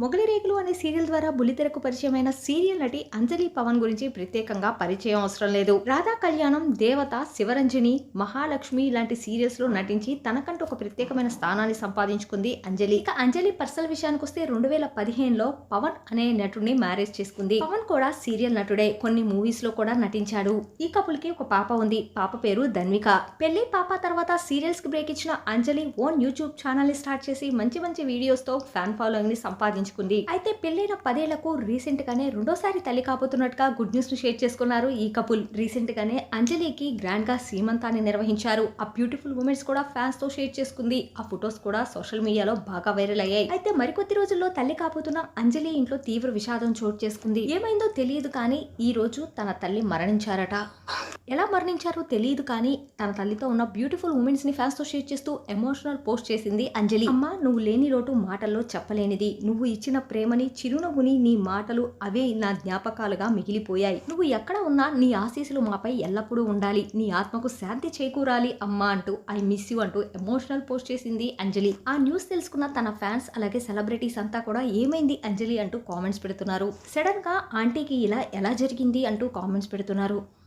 మొగలి రేకులు అనే సీరియల్ ద్వారా బుల్లితెరకు పరిచయమైన సీరియల్ నటి అంజలి పవన్ గురించి ప్రత్యేకంగా పరిచయం అవసరం లేదు. రాధా కళ్యాణం దేవత శివరంజని మహాలక్ష్మి ఇలాంటి సీరియల్స్లో నటించి తనకంటూ ఒక ప్రత్యేకమైన స్థానాన్ని సంపాదించుకుంది అంజలి. ఇక అంజలి పర్సనల్ విషయానికి వస్తే రెండు వేల పదిహేనులో పవన్ అనే నటుడిని మ్యారేజ్ చేసుకుంది. పవన్ కూడా సీరియల్ నటుడే. కొన్ని మూవీస్లో కూడా నటించాడు. ఈ కపుల్కి ఒక పాప ఉంది. పాప పేరు ధన్విక. పెళ్ళి పాప తర్వాత సీరియల్స్కి బ్రేక్ ఇచ్చిన అంజలి ఓన్ యూట్యూబ్ ఛానల్ని స్టార్ట్ చేసి మంచి మంచి వీడియోస్తో ఫ్యాన్ ఫాలోయింగ్ని సంపాదించుకుంది అయితే పెళ్ళైన పదేళ్ళకు రీసెంట్ గానే రెండోసారి తల్లి కాబోతున్నట్టుగా గుడ్ న్యూస్ను షేర్ చేసుకున్నారు ఈ కపుల్. రీసెంట్ గానే అంజలికి గ్రాండ్గా సీమంతాన్ని నిర్వహించారు. ఆ బ్యూటిఫుల్ మూమెంట్స్ కూడా ఫ్యాన్స్తో షేర్ చేసుకుంది. ఆ ఫొటోస్ కూడా సోషల్ మీడియాలో బాగా వైరల్ అయ్యాయి. అయితే మరికొద్ది రోజుల్లో తల్లి కాబోతున్న అంజలి ఇంట్లో తీవ్ర విషాదం చోటు చేసుకుంది. ఏమైందో తెలియదు కానీ ఈ రోజు తన తల్లి మరణించారట. ఎలా మరణించారో తెలియదు కానీ తన తల్లితో ఉన్న బ్యూటిఫుల్ ఉమెన్స్ని ని ఫ్యాన్స్తో షేర్ చేస్తూ ఎమోషనల్ పోస్ట్ చేసింది అంజలి. అమ్మ నువ్వు లేని లోటు మాటల్లో చెప్పలేనిది. నువ్వు ఇచ్చిన ప్రేమని చిరునవ్వుని నీ మాటలు అవే నా జ్ఞాపకాలుగా మిగిలిపోయాయి. నువ్వు ఎక్కడ ఉన్నా నీ ఆశీస్సులు మాపై ఎల్లప్పుడూ ఉండాలి. నీ ఆత్మకు శాంతి చేకూరాలి అమ్మా అంటూ ఐ మిస్ యూ అంటూ ఎమోషనల్ పోస్ట్ చేసింది అంజలి. ఆ న్యూస్ తెలుసుకున్న తన ఫ్యాన్స్ అలాగే సెలబ్రిటీస్ అంతా కూడా ఏమైంది అంజలి అంటూ కామెంట్స్ పెడుతున్నారు. సడన్గా ఆంటీకి ఇలా ఎలా జరిగింది అంటూ కామెంట్స్ పెడుతున్నారు.